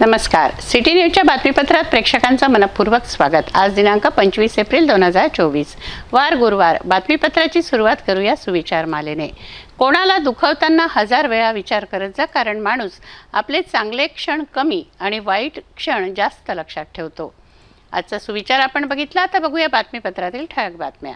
नमस्कार. सिटी न्यूजच्या बातमीपत्रात प्रेक्षकांचं मनपूर्वक स्वागत. आज दिनांक पंचवीस एप्रिल दोन हजार चोवीस. वार गुरुवार. बातमीपत्राची सुरुवात करूया सुविचार मालेने. कोणाला दुखवताना हजार वेळा विचार करत जा कारण माणूस आपले चांगले क्षण कमी आणि वाईट क्षण जास्त लक्षात ठेवतो. आजचा सुविचार आपण बघितला. आता बघूया बातमीपत्रातील ठळक बातम्या.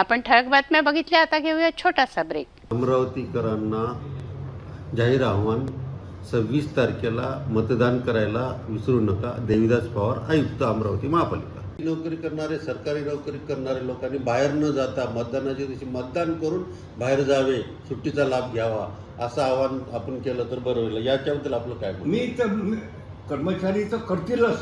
आपण ठळक बातम्या बघितल्या आता घेऊया छोटासा ब्रेक अमरावतीकरांना जाहीर आव्हान सव्वीस तारखेला मतदान करायला विसरू नका देवीदास पवार आयुक्त अमरावती महापालिका. नोकरी करणारे सरकारी नोकरी करणारे लोकांनी बाहेर न जाता मतदानाच्या दिवशी मतदान करून बाहेर जावे सुट्टीचा लाभ घ्यावा असं आवाहन आपण केलं तर बरं होईल. याच्याबद्दल आपलं काय मत? मी तर कर्मचारी तर करतीलच.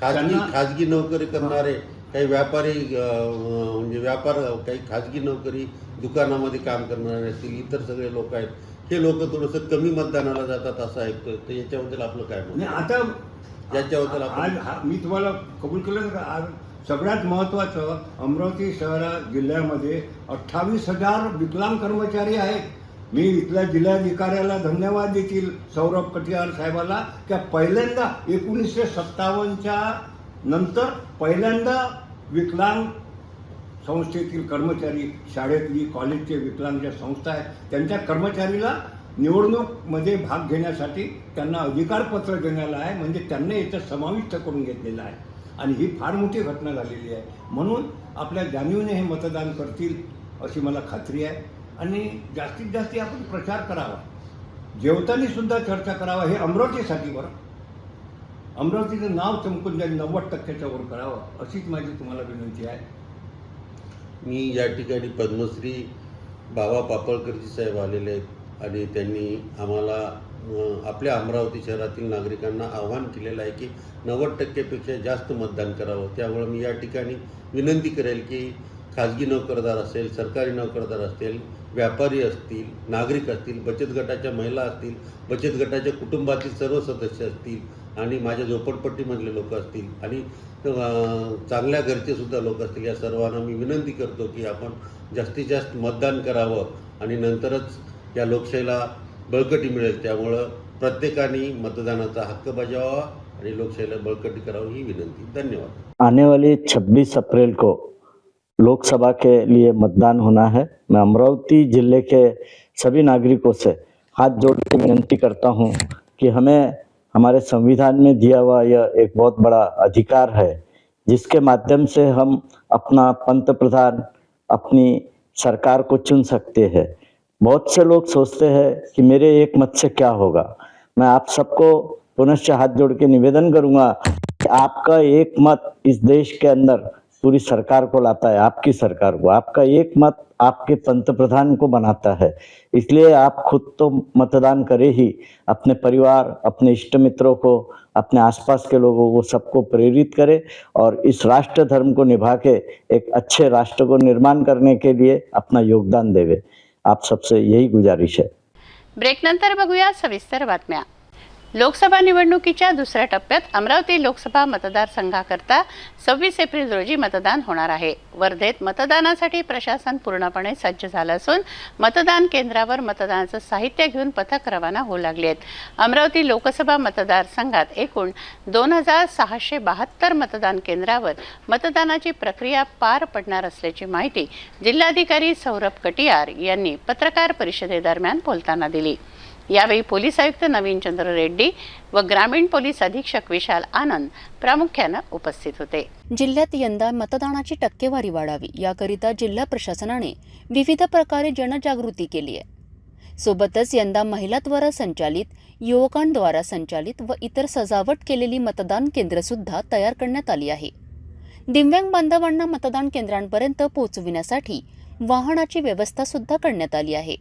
खाजगी खाजगी नोकरी करणारे काही व्यापारी म्हणजे व्यापार काही खाजगी नोकरी दुकानामध्ये काम करणारे असतील इतर सगळे लोक आहेत हे लोक थोडंसं कमी मतदानाला जातात असं ऐकतोय. तर याच्याबद्दल आपलं काय मत? आणि आता याच्याबद्दल आज हा- मी तुम्हाला कबूल केलं का? आज सगळ्यात महत्वाचं अमरावती शहरा जिल्ह्यामध्ये अठ्ठावीस हजार विकलांग कर्मचारी आहेत. मी इथल्या जिल्हाधिकाऱ्याला धन्यवाद देतील सौरभ कटियार साहेबाला की पहिल्यांदा एकोणीसशे सत्तावन्नच्या नंतर पहिल्यांदा विकलांग संस्थेतील कर्मचारी शाळेतली कॉलेजचे विकलांग ज्या संस्था आहेत त्यांच्या कर्मचारीला निवडणूकमध्ये भाग घेण्यासाठी त्यांना अधिकारपत्र देण्याला आहे म्हणजे त्यांना याच्यात समाविष्ट करून घेतलेलं आहे. आणि ही फार मोठी घटना झालेली आहे. म्हणून आपल्या जाणीवने हे मतदान करतील अशी मला खात्री आहे. आणि जास्तीत जास्त आपण प्रचार करावा. जेवताना सुद्धा चर्चा करावा हे अमरावतीसाठी बरं. अमरावतीचं नाव चमकून जाईल नव्वद टक्क्याच्या वर करावं अशीच माझी तुम्हाला विनंती आहे. मी या ठिकाणी पद्मश्री बाबा पापळकरजी साहेब आलेले आहेत आणि त्यांनी आम्हाला आपल्या अमरावती शहरातील नागरिकांना आव्हान केलेलं आहे की नव्वद टक्केपेक्षा जास्त मतदान करावं. त्यामुळं मी या ठिकाणी विनंती करेल की खाजगी नोकरदार असेल सरकारी नोकरदार असतील व्यापारी असतील नागरिक असतील बचत गटाच्या महिला असतील बचत गटाच्या कुटुंबातील सर्व सदस्य असतील आणि माझ्या झोपडपट्टीमधले लोक असतील आणि चांगल्या घरचे सुद्धा लोक असतील या सर्वांना मी विनंती करतो की आपण जास्तीत जास्त मतदान करावं आणि नंतरच या लोकशाहीला बळकटी मिळेल. त्यामुळं प्रत्येकाने मतदानाचा हक्क बजावा आणि लोकशाहीला बळकटी करावं ही विनंती. धन्यवाद. आने वाली 26 अप्रैल को लोकसभा के लिए मतदान होना है। मैं अमरावती जिले के सभी नागरिकों से हाथ जोड़ के विनती करता हूँ कि हमें हमारे संविधान में दिया हुआ यह एक बहुत बड़ा अधिकार है, जिसके माध्यम से हम अपना पंत प्रधान अपनी सरकार को चुन सकते हैं। बहुत से लोग सोचते हैं कि मेरे एक मत से क्या होगा। मैं आप सबको पुनश्च हाथ जोड़ के निवेदन करूँगा कि आपका एक मत इस देश के अंदर पूरी सरकार को लाता है, आपकी सरकार को। आपका एक मत आपके पंत प्रधान को बनाता है। इसलिए आप खुद तो मतदान करें ही। अपने परिवार, अपने इष्ट मित्रों को, अपने आसपास के लोगों को सबको प्रेरित करें और इस राष्ट्र धर्म को निभा के एक अच्छे राष्ट्र को निर्माण करने के लिए अपना योगदान देवे। आप सबसे यही गुजारिश है। ब्रेकनंतर बघूया सविस्तर बातम्या। लोकसभा निवडणुकीच्या दुसऱ्या टप्प्यात अमरावती लोकसभा मतदारसंघाकरता सव्वीस एप्रिल रोजी मतदान होणार आहे. वर्धेत मतदानासाठी प्रशासन पूर्णपणे सज्ज झालं असून मतदान केंद्रावर मतदानाचं साहित्य घेऊन पथक रवाना होऊ लागले आहेत. अमरावती लोकसभा मतदारसंघात एकूण दोन हजार सहाशे बहात्तर मतदान केंद्रावर मतदानाची प्रक्रिया पार पडणार असल्याची माहिती जिल्हाधिकारी सौरभ कटियार यांनी पत्रकार परिषदेदरम्यान बोलताना दिली. यावेळी पोलीस आयुक्त नवीन चंद्र रेड्डी व ग्रामीण पोलीस अधीक्षक विशाल आनंद प्रामुख्यानं उपस्थित होते. जिल्ह्यात यंदा मतदानाची टक्केवारी वाढावी याकरिता जिल्हा प्रशासनाने विविध प्रकारे जनजागृती केली आहे. सोबतच यंदा महिलाद्वारा संचालित युवकांद्वारा संचालित व इतर सजावट केलेली मतदान केंद्र सुद्धा तयार करण्यात आली आहे. दिव्यांग बांधवांना मतदान केंद्रांपर्यंत पोहोचविण्यासाठी वाहनाची व्यवस्था सुद्धा करण्यात आली आहे.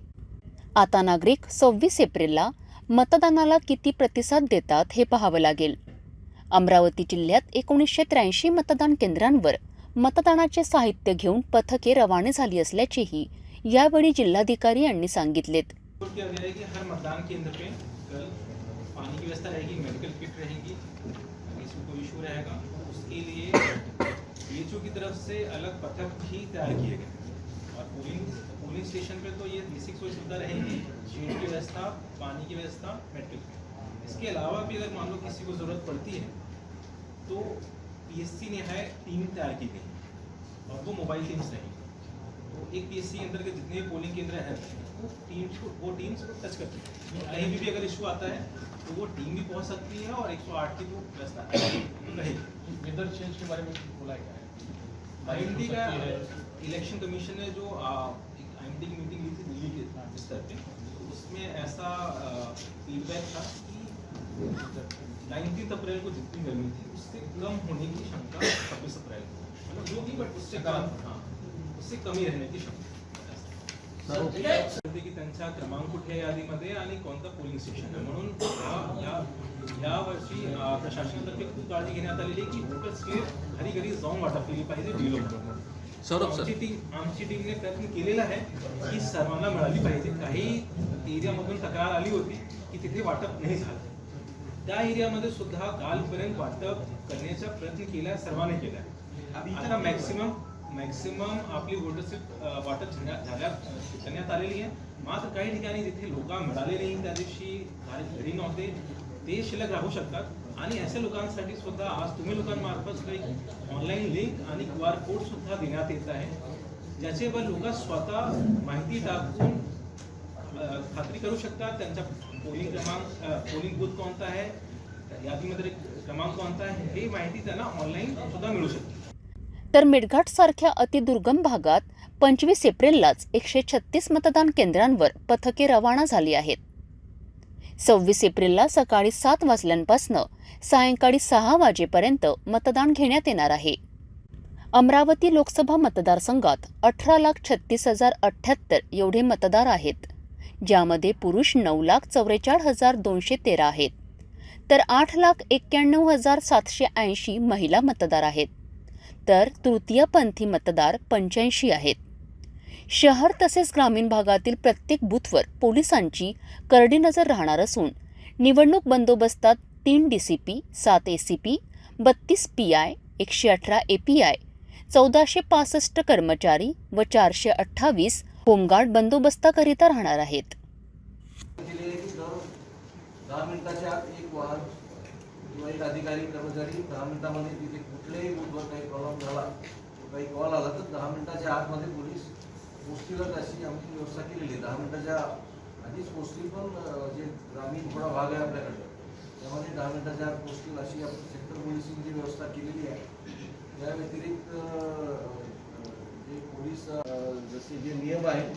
आता नागरिक सव्वीस एप्रिलला मतदानाला किती प्रतिसाद देतात हे पाहावं लागेल. अमरावती जिल्ह्यात एकोणीसशे त्र्याऐंशी मतदान केंद्रांवर मतदानाचे साहित्य घेऊन पथके रवाने झाली असल्याचेही यावेळी जिल्हाधिकारी यांनी सांगितलेत. पानी की व्यवस्था रहेगी मेडिकल किट रहेगी किसी को इशू रहेगा उसके लिए की तरफ से अलग पथक भी तैयार किए गए और पोलिंग पोलिंग स्टेशन पे तो ये बेसिक कोई सुविधा रहेगी शेड की व्यवस्था पानी की व्यवस्था किट इसके अलावा भी अगर मान लो किसी को ज़रूरत पड़ती है तो पीएससी ने है टीम तैयार की गई। और वो मोबाइल टीम्स रहेंगी। तो एक पीएससी के अंदर के जितने भी पोलिंग केंद्र हैं वो टीम्स को वो टीम्स को टच करती है। कहीं भी, भी अगर इशू आता है तो वो टीम भी पहुँच सकती है और 108 की जो व्यवस्था रहेगी। वेदर चेंज के बारे में बोला गया है। आईएमडी का इलेक्शन कमीशन ने जो की मीटिंग ली थी दिल्ली के स्तर पे उसमें ऐसा फीडबैक था कि नाइनटीन अप्रैल को जितनी गर्मी थी उससे कम होने की क्षमता छब्बीस अप्रैल को मतलब जो भी बट उससे कम हाँ। उससे कमी रहने की क्षमता की त्यांच्या क्रमांक कुठल्या यादीमध्ये आणि कोणतं पोलिंग स्टेशन आहे म्हणून या या वर्षी प्रशासनातर्फे खूप काळजी घेण्यात आलेली आहे की वोटर स्लिप घरी घरी जाऊन वाटप केली पाहिजे डीलो आमची टीम आमची टीमने प्रयत्न केलेला आहे की सर्वांना मिळाली पाहिजे. काही एरियामधून तक्रार आली होती की तिथे वाटप नाही झालं. त्या एरियामध्ये सुद्धा कालपर्यंत वाटप करण्याचा प्रयत्न केला सर्वांनी केला आता मॅक्सिमम मॅक्सिमम आपली वोटरशिप वाटप झाल्या झाल्या करण्यात आलेली आहे. मात्र काही ठिकाणी जिथे लोक मिळाले नाही त्या दिवशी घरी नव्हते. ते शिल्लक राहू शकतात. आणि अशा लोकांसाठी सुद्धा आज तुम्ही लोकांमार्फत काही ऑनलाईन लिंक आणि क्यू आर कोड सुद्धा देण्यात येत आहे. ज्याच्यावर लोक स्वतः माहिती टाकून खात्री करू शकतात. त्यांचा पोलिंग क्रमांक पोलिंग बूथ कोणता आहे यादीमध्ये क्रमांक कोणता आहे हे माहिती त्यांना ऑनलाईन सुद्धा मिळू शकते. तर मेडघाट सारख्या अतिदुर्गम भागात पंचवीस एप्रिललाच एकशे छत्तीस मतदान केंद्रांवर पथके रवाना झाली आहेत. सव्वीस एप्रिलला सकाळी सात वाजल्यापासून सायंकाळी सहा वाजेपर्यंत मतदान घेण्यात येणार आहे. अमरावती लोकसभा मतदारसंघात अठरा लाख छत्तीस हजार अठ्ठ्याहत्तर एवढे मतदार आहेत ज्यामध्ये पुरुष नऊ लाख चौवेचाळीस हजार दोनशे तेरा आहेत तर आठ लाख एक्क्याण्णव हजार सातशे ऐंशी महिला मतदार आहेत तर तृतीयपंथी मतदार पंच्याऐंशी आहेत. शहर तसेच ग्रामीण भागातील प्रत्येक बूथवर पोलिसांची करडी नजर राहणार असून निवडणूक बंदोबस्तात तीन डी सी पी सात ए सी पी बत्तीस पी आय एकशे अठरा ए पी आय चौदाशे पासष्ट कर्मचारी व चारशे अठ्ठावीस होमगार्ड बंदोबस्ताकरिता राहणार आहेत. दहा मिनिटाच्या एक वाहन किंवा एक अधिकारी कर्मचारी दहा मिनिटामध्ये तिथे कुठल्याही बुथवर काही प्रॉब्लेम झाला काही कॉल आला तर दहा मिनिटाच्या आतमध्ये पोलीस पोस्टीला अशी आमची व्यवस्था केलेली आहे. दहा मिनिटाच्या आधीच पोस्टी पण जे ग्रामीण थोडा भाग आहे आपल्याकडे त्यामध्ये दहा मिनिटाच्या आत पोस्टील अशी आपण सेक्टर पोलिसिंगची व्यवस्था केलेली आहे. या व्यतिरिक्त जे पोलीस जसे जे नियम आहेत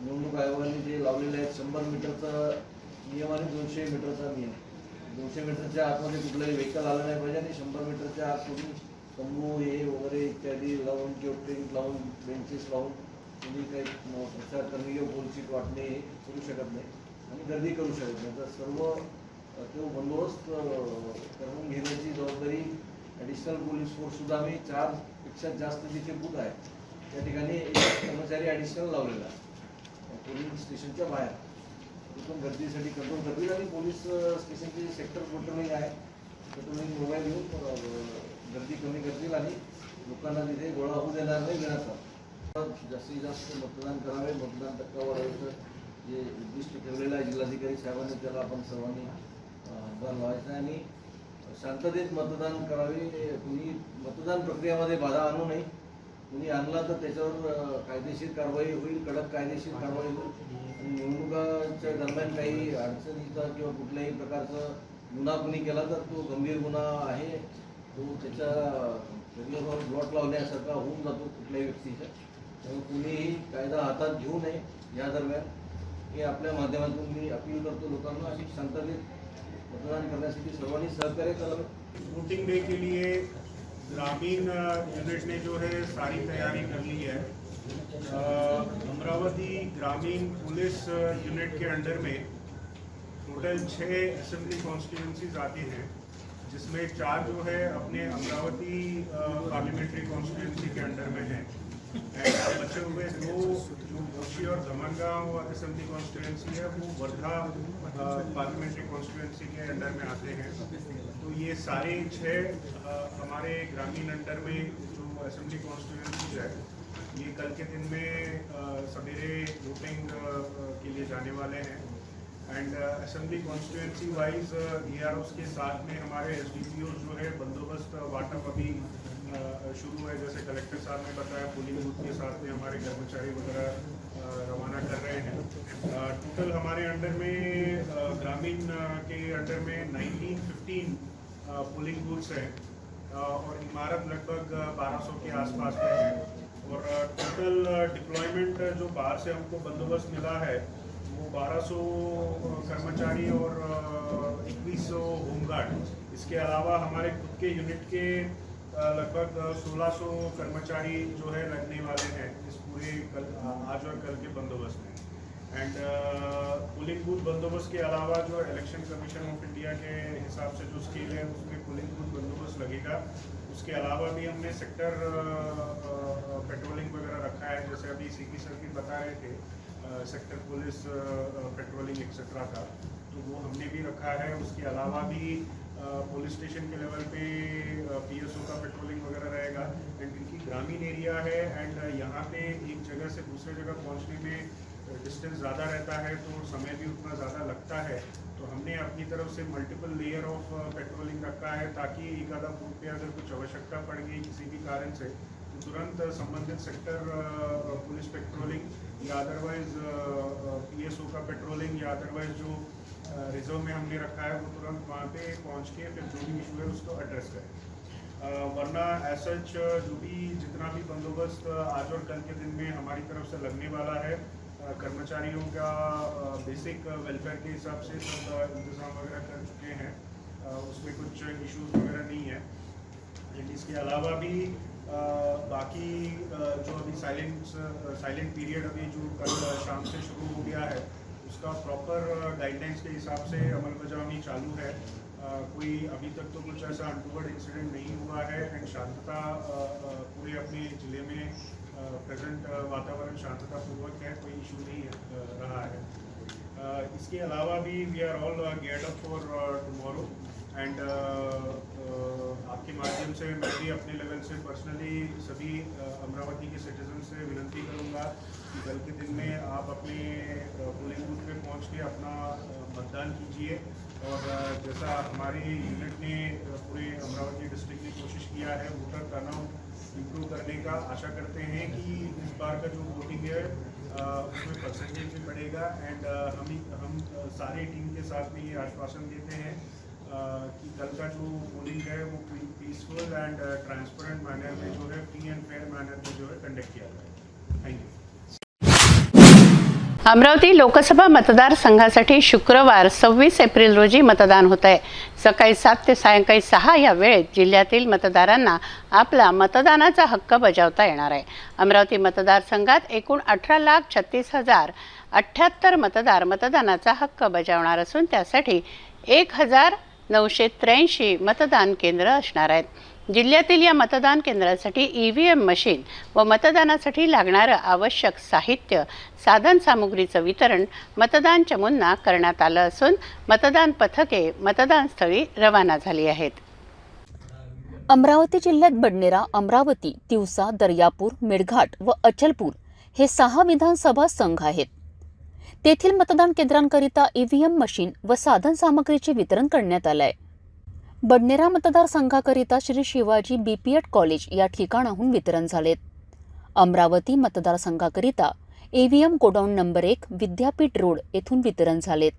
निवडणूक आयोगाने जे लावलेले आहेत शंभर मीटरचा नियम आणि दोनशे मीटरचा नियम. दोनशे मीटरच्या आतमध्ये कुठलंही व्हेकल आलं नाही पाहिजे आणि शंभर मीटरच्या आत कोणी तंबू हे वगैरे इत्यादी लावून किंवा टेंट लावून बेंचेस लावून कोणी काही प्रचार करणे किंवा पोलसीट वाटणे हे करू शकत नाही. आणि गर्दी करू शकत नाही. तर सर्व तो बंदोबस्त करून घेण्याची जबाबदारी ॲडिशनल पोलीस फोर्ससुद्धा आम्ही चारपेक्षा जास्त जिथे बूथ आहे त्या ठिकाणी एक कर्मचारी ॲडिशनल लावलेला पोलीस पोलिंग स्टेशनच्या बाहेर. तिथून गर्दीसाठी कंट्रोल करतील आणि पोलीस स्टेशनचे स्टेशनचे सेक्टर पेट्रोलिंग आहे. पेट्रोलिंग मोबाईल घेऊन गर्दी कमी करतील आणि लोकांना तिथे गोळा होऊ देणार नाही देण्याचा जास्तीत जास्त मतदान करावे मतदान टक्का वाढवायचं जे उद्दिष्ट ठेवलेलं आहे जिल्हाधिकारी साहेबांनी त्याला आपण सर्वांनी भर लावायचं आहे आणि शांततेत मतदान करावे कुणी मतदान प्रक्रियामध्ये बाधा आणू नये कुणी आणला तर त्याच्यावर कायदेशीर कारवाई होईल कडक कायदेशीर कारवाई होईल आणि निवडणुकाच्या दरम्यान काही अडचणीचा किंवा कुठल्याही प्रकारचा गुन्हा कुणी केला तर तो गंभीर गुन्हा आहे तो त्याच्या शरीरावर ब्लॉट लावण्यासारखा होऊन जातो कुठल्याही व्यक्तीच्या कुणीही कायदा हातात घेऊ नये या दरम्यान हे आपल्या माध्यमातून मी अपील करतो लोकांना, अशी शांततेत मतदान करण्यासाठी सर्वांनी सहकार्य करावे. वोटिंग डे के लिए ग्रामीण यूनिट ने जो है सारी तैयारी कर ली है। अमरावती ग्रामीण पुलिस यूनिट के अंडर में टोटल छः असेंबली कॉन्स्टिट्यूंसीज आती हैं, जिसमें चार जो है अपने अमरावती पार्लियामेंट्री कॉन्स्टिट्यूंसी के अंडर में है। बचे हुए दो जो जोशी और धमनगांव असेंबली कॉन्स्टिट्यूंसी है वो वर्धा पार्लियामेंट्री कॉन्स्टिट्यूंसी के अंडर में आते हैं तो ये सारे छः हमारे ग्रामीण अंडर में जो असेंबली कॉन्स्टिट्यूंसीज है ये कल के दिन में सवेरे वोटिंग अ, अ, के लिए जाने वाले हैं एंड असेंबली कॉन्स्टिट्यूंसी वाइज ए के साथ में हमारे एस जो है बंदोबस्त वाटअप अभी अ, शुरू है। जैसे कलेक्टर साहब ने बताया पोलिंग बूथ के साथ में हमारे कर्मचारी वगैरह रवाना कर रहे हैं। टोटल हमारे अंडर में ग्रामीण के अंडर में 1915 पोलिंग बूथ्स हैं। और इमारत लगभग 1200 के आसपास में है। और टोटल डिप्लॉयमेंट जो बाहर से हमको बंदोबस्त मिला है, वो 1200 कर्मचारी और इक्कीस सौ होमगार्ड। इसके अलावा हमारे खुद के यूनिट के लगभग 1600 कर्मचारी जो है लगने वाले हैं इस पूरे कल आज और कल के बंदोबस्त में। एंड पोलिंग बूथ बंदोबस्त के अलावा जो इलेक्शन कमीशन ऑफ़ इंडिया के हिसाब से जो स्केल है, उसमें पोलिंग बूथ बंदोबस्त लगेगा। उसके अलावा भी हमने सेक्टर पेट्रोलिंग वगैरह रखा है, जैसे अभी सी की सर भी बता रहे थे सेक्टर पुलिस पेट्रोलिंग एक्सेट्रा का। तो वो हमने भी रखा है। उसके अलावा भी पुलिस स्टेशन के लेवल पे पीएसओ का पेट्रोलिंग वगैरह रहेगा। एंड क्योंकि ग्रामीण एरिया है एंड यहाँ पे एक जगह से दूसरे जगह पहुँचने में डिस्टेंस ज़्यादा रहता है तो समय भी उतना ज़्यादा लगता है। तो हमने अपनी तरफ़ से मल्टीपल लेयर ऑफ़ पेट्रोलिंग रखा है ताकि एक आधा बूथ पे अगर कुछ आवश्यकता पड़ गई किसी भी कारण से तो तुरंत संबंधित सेक्टर पुलिस पेट्रोलिंग या अदरवाइज़ पीएसओ का पेट्रोलिंग या अदरवाइज़ जो रिज़र्व में हमने रखा है, वो तुरंत वहाँ पे पहुँच के फिर जो भी इशू है उसको एड्रेस करें। वरना एसच जो भी जितना भी बंदोबस्त आज और कल के दिन में हमारी तरफ़ से लगने वाला है कर्मचारियों का बेसिक वेलफेयर के हिसाब से सब इंतज़ाम वगैरह कर चुके हैं। उसमें कुछ इश्यूज़ वगैरह नहीं है। इसके अलावा भी बाकी जो अभी साइलेंट साइलेंट पीरियड अभी जो कल शाम से शुरू हो गया है उसका प्रॉपर गाइडलाइंस के हिसाब से अमल बजावनी चालू है। आ, कोई अभी तक तो कुछ ऐसा अनटूवर्ड इंसिडेंट नहीं हुआ है एंड शांतता अ, पूरे अपने ज़िले में प्रेजेंट वातावरण शांततापूर्वक है कोई इशू नहीं है, रहा है। आ, इसके अलावा भी we are all get up for tomorrow and आपके माध्यम से मैं भी अपने लेवल से पर्सनली सभी अ, अमरावती के सिटीजन से विनती करूँगा कि कल के दिन में आप अपने पोलिंग बूथ पे पहुँच के अपना मतदान कीजिए। और जैसा हमारी यूनिट ने पूरे अमरावती डिस्ट्रिक्ट ने कोशिश किया है वोटर टर्नआउट इम्प्रूव करने का आशा करते हैं कि इस बार का जो वोटिंग है उसमें परसेंटेज भी बढ़ेगा। एंड हम हम सारे टीम के साथ में ये आश्वासन देते हैं कि कल का जो पोलिंग है वो पीसफुल एंड ट्रांसपेरेंट मैनर में जो है फ्री एंड फेयर मैनर में जो है कंडक्ट किया जाए थैंक यू अमरावती लोकसभा मतदारसंघासाठी शुक्रवार सव्वीस एप्रिल रोजी मतदान होत आहे. सकाळी सात ते सायंकाळी सहा या वेळेत जिल्ह्यातील मतदारांना आपला मतदानाचा हक्क बजावता येणार आहे. अमरावती मतदारसंघात एकूण अठरा लाख छत्तीस हजार अठ्ठ्याहत्तर मतदार मतदानाचा हक्क बजावणार असून त्यासाठी एक हजार नऊशे त्र्याऐंशी मतदान केंद्र असणार आहेत. जिल्ह्यातील या मतदान केंद्रासाठी ई व्ही एम मशीन व मतदानासाठी लागणारं आवश्यक साहित्य साधनसामुग्रीचं वितरण मतदान चमूंना करण्यात आलं असून मतदान पथके मतदानस्थळी रवाना झाली आहेत. अमरावती जिल्ह्यात बडनेरा अमरावती तिवसा दर्यापूर मेळघाट व अचलपूर हे सहा विधानसभा संघ आहेत. तेथील मतदान केंद्रांकरिता ईव्हीएम मशीन व साधन सामग्रीचे वितरण करण्यात आलं आहे बडनेरा मतदारसंघाकरिता श्री शिवाजी बीपीएड कॉलेज या ठिकाणाहून वितरण झालेत. अमरावती मतदारसंघाकरिता ईव्हीएम गोडाऊन नंबर एक विद्यापीठ रोड येथून वितरण झालेत.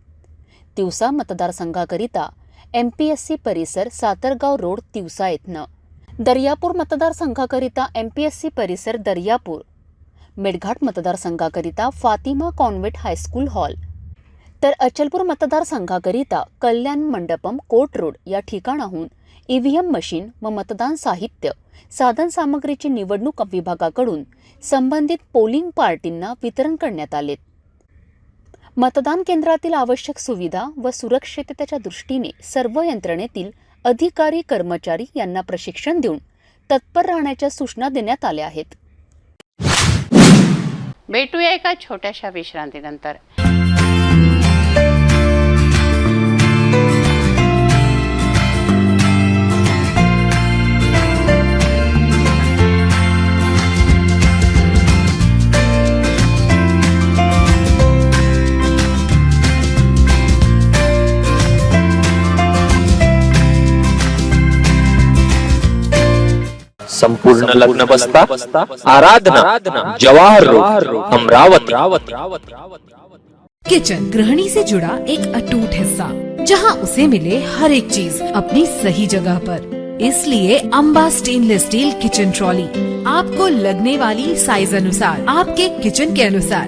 तिवसा मतदारसंघाकरिता एम पी एस सी परिसर सातरगाव रोड तिवसा येथनं. दर्यापूर मतदारसंघाकरिता एम पी एस सी परिसर Daryapur Melghat मतदारसंघाकरिता Fatima convent high school hall. तर अचलपूर मतदारसंघाकरिता कल्याण मंडपम कोर्ट रोड या ठिकाणाहून ईव्हीएम मशीन व मतदान साहित्य साधनसामग्रीची निवडणूक विभागाकडून संबंधित पोलिंग पार्टींना वितरण करण्यात आले. मतदान केंद्रातील आवश्यक सुविधा व सुरक्षिततेच्या दृष्टीने सर्व यंत्रणेतील अधिकारी कर्मचारी यांना प्रशिक्षण देऊन तत्पर राहण्याच्या सूचना देण्यात आल्या आहेत. भेटूया एका छोट्याशा विश्रांतीनंतर. संपूर्ण लग्न बसता आराधना जवाहर अमरावती। किचन गृहणी से जुड़ा एक अटूट हिस्सा जहाँ उसे मिले हर एक चीज़ अपनी सही जगह पर। इसलिए Amba stainless steel kitchen trolley आपको लगने वाली साइज़ अनुसार आपके किचन के अनुसार।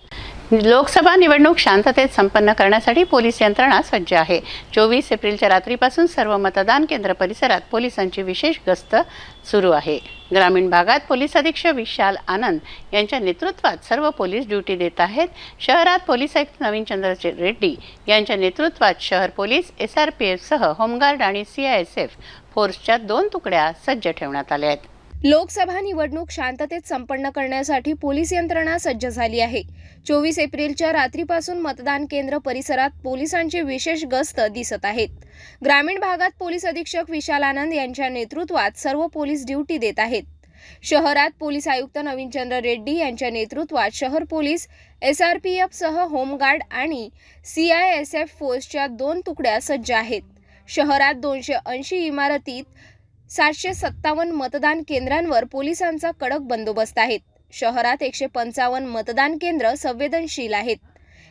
लोकसभा निवडणूक शांततेत संपन्न करण्यासाठी पोलीस यंत्रणा सज्ज आहे. चोवीस एप्रिलच्या रात्रीपासून सर्व मतदान केंद्र परिसरात पोलिसांची विशेष गस्त सुरू आहे. ग्रामीण भागात पोलीस अधीक्षक विशाल आनंद यांच्या नेतृत्वात सर्व पोलीस ड्युटी देत आहेत. शहरात पोलीस आयुक्त नवीन चंद्र रेड्डी यांच्या नेतृत्वात शहर पोलीस एस आर पी एफसह होमगार्ड आणि सी आय एस एफ फोर्सच्या दोन तुकड्या सज्ज ठेवण्यात आल्या आहेत. लोकसभा निवडणूक शांततेत संपन्न करण्यासाठी पोलीस यंत्रणा सज्ज झाली आहे. चोवीस एप्रिलच्या रात्रीपासून मतदान केंद्र परिसरात पोलिसांची विशेष गस्त दिसत आहेत. ग्रामीण भागात पोलीस अधीक्षक विशाल आनंद यांच्या नेतृत्वात सर्व पोलीस ड्युटी देत आहेत. शहरात पोलीस आयुक्त नवीनचंद्र रेड्डी यांच्या नेतृत्वात शहर पोलीस एस आर पी एफसह होमगार्ड आणि सी आय एस एफ फोर्सच्या दोन तुकड्या सज्ज आहेत. शहरात दोनशे ऐंशी इमारतीत सातशे सत्तावन्न मतदान केंद्रांवर पोलिसांचा कडक बंदोबस्त आहेत. शहरात एकशे पंचावन्न मतदान केंद्र संवेदनशील आहेत.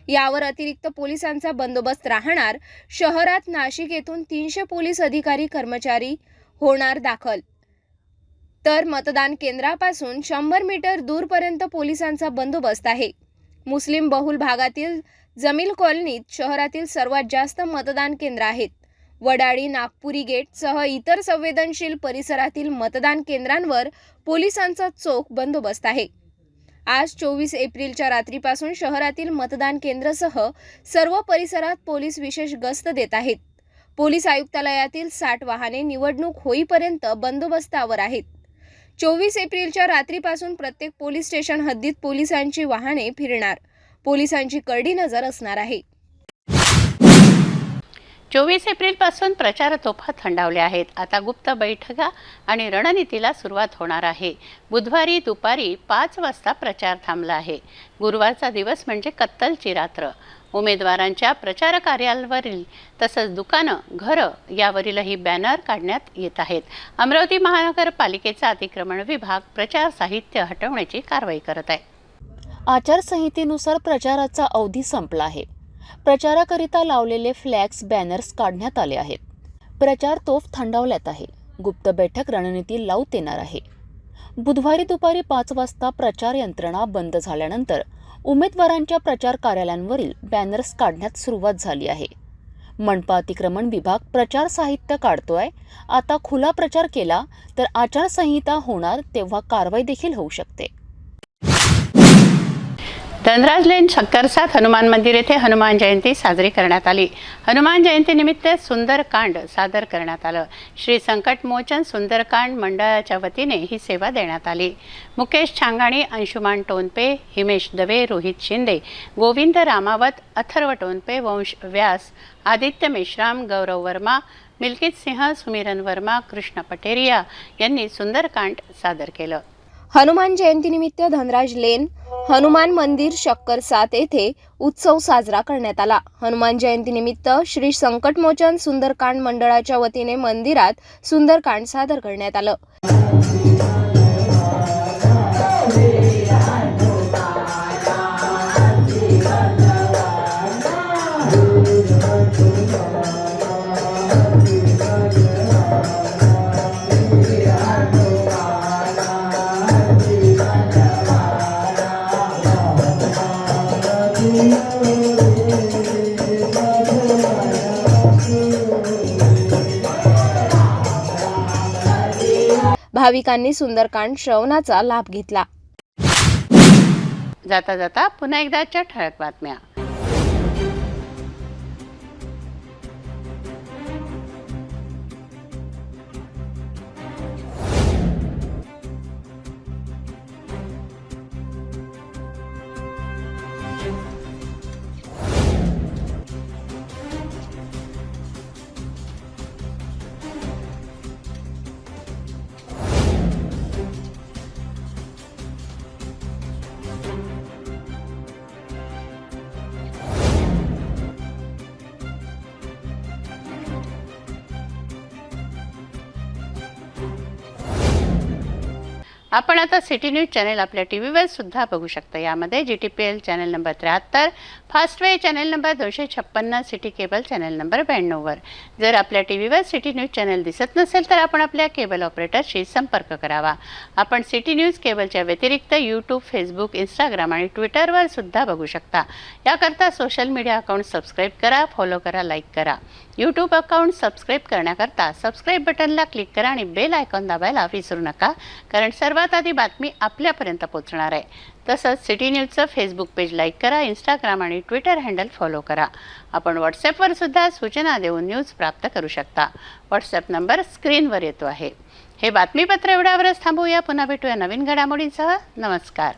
यावर अतिरिक्त पोलिसांचा बंदोबस्त राहणार. शहरात नाशिक येथून तीनशे पोलीस अधिकारी कर्मचारी होणार दाखल. तर मतदान केंद्रापासून शंभर मीटर दूरपर्यंत पोलिसांचा बंदोबस्त आहे. मुस्लिम बहुल भागातील जमील कॉलनीत शहरातील सर्वात जास्त मतदान केंद्र आहेत. वडाळी नागपुरी गेट सह इतर संवेदनशील परिसरातील मतदान केंद्रांवर पोलिसांचा चोख बंदोबस्त आहे. आज चोवीस एप्रिलच्या रात्रीपासून शहरातील मतदान केंद्रसह सर्व परिसरात पोलीस विशेष गस्त देत आहेत. पोलीस आयुक्तालयातील साठ वाहने निवडणूक होईपर्यंत बंदोबस्तावर आहेत. चोवीस एप्रिलच्या रात्रीपासून प्रत्येक पोलीस स्टेशन हद्दीत पोलिसांची वाहने फिरणार. पोलिसांची करडी नजर असणार आहे. चोवीस एप्रिलपासून प्रचार तोफा थंडावल्या आहेत. आता गुप्त बैठका आणि रणनीतीला सुरुवात होणार आहे. बुधवारी दुपारी पाच वाजता प्रचार थांबला आहे. गुरुवारचा दिवस म्हणजे कत्तलची रात्र. उमेदवारांच्या प्रचार कार्यालवरील तसंच दुकानं घरं यावरीलही बॅनर काढण्यात येत आहेत. अमरावती महानगरपालिकेचा अतिक्रमण विभाग प्रचार साहित्य हटवण्याची कारवाई करत आहे. आचारसंहितेनुसार प्रचाराचा अवधी संपला आहे. प्रचाराकरिता लावलेले फ्लॅक्स बॅनर्स काढण्यात आले आहेत. प्रचार तोफ थंडावल्यात आहे. गुप्त बैठक रणनीती लावूत येणार आहे. बुधवारी दुपारी पाच वाजता प्रचार यंत्रणा बंद झाल्यानंतर उमेदवारांच्या प्रचार कार्यालयांवरील बॅनर्स काढण्यात सुरुवात झाली आहे. मनपा अतिक्रमण विभाग प्रचार साहित्य काढतोय. आता खुला प्रचार केला तर आचारसंहिता होणार तेव्हा कारवाई देखील होऊ शकते. धनराज लेन शक्करसात हनुमान मंदिर येथे हनुमान जयंती साजरी करण्यात आली. हनुमान जयंतीनिमित्त सुंदरकांड सादर करण्यात आलं. श्री संकटमोचन सुंदरकांड मंडळाच्या वतीने ही सेवा देण्यात आली. मुकेश छांगाणी अंशुमान टोनपे हिमेश दवे रोहित शिंदे गोविंद रामावत अथर्व टोनपे वंश व्यास आदित्य मेश्राम गौरव वर्मा मिल्कित सिंह सुमिरन वर्मा कृष्ण पटेरिया यांनी सुंदरकांड सादर केलं. हनुमान जयंतीनिमित्त धनराज लेन हनुमान मंदिर शक्कर सात येथे उत्सव साजरा करण्यात आला. हनुमान जयंतीनिमित्त श्री संकटमोचन सुंदरकांड मंडळाच्या वतीने मंदिरात सुंदरकांड सादर करण्यात आलं. भाविकांनी सुंदरकांड श्रवणाचा लाभ घेतला. जाता जाता पुन्हा एकदाच्या ठळक बातम्या. आपण आता सिटी न्यूज चॅनल आपल्या टी व्हीवर सुद्धा बघू शकता. यामध्ये G T P L channel number त्र्याहत्तर फास्टवे चॅनल नंबर दोनशे छप्पन्न सिटी केबल चॅनल नंबर ब्याण्णववर. जर आपल्या टी व्हीवर सिटी न्यूज चॅनल दिसत नसेल तर आपण आपल्या केबल ऑपरेटरशी संपर्क करावा. आपण सिटी न्यूज केबलच्या व्यतिरिक्त यूट्यूब फेसबुक इंस्टाग्राम आणि ट्विटरवर सुद्धा बघू शकता. याकरता सोशल मीडिया अकाउंट सबस्क्राईब करा फॉलो करा लाईक करा. यूट्यूब अकाउंट सबस्क्राईब करण्याकरता सबस्क्राईब बटनला क्लिक करा आणि बेल आयकॉन दाबायला विसरू नका कारण सर्वात आधी बातमी आपल्यापर्यंत पोहोचणार आहे. तसंच सिटी न्यूजचं फेसबुक पेज लाईक करा इंस्टाग्राम आणि ट्विटर हँडल फॉलो करा. आपण व्हॉट्सॲपवर सुद्धा सूचना देऊन न्यूज प्राप्त करू शकता. व्हॉट्सॲप नंबर स्क्रीनवर येतो आहे. हे बातमीपत्र एवढ्यावरच थांबूया. पुन्हा भेटूया नवीन घडामोडींसह. नमस्कार.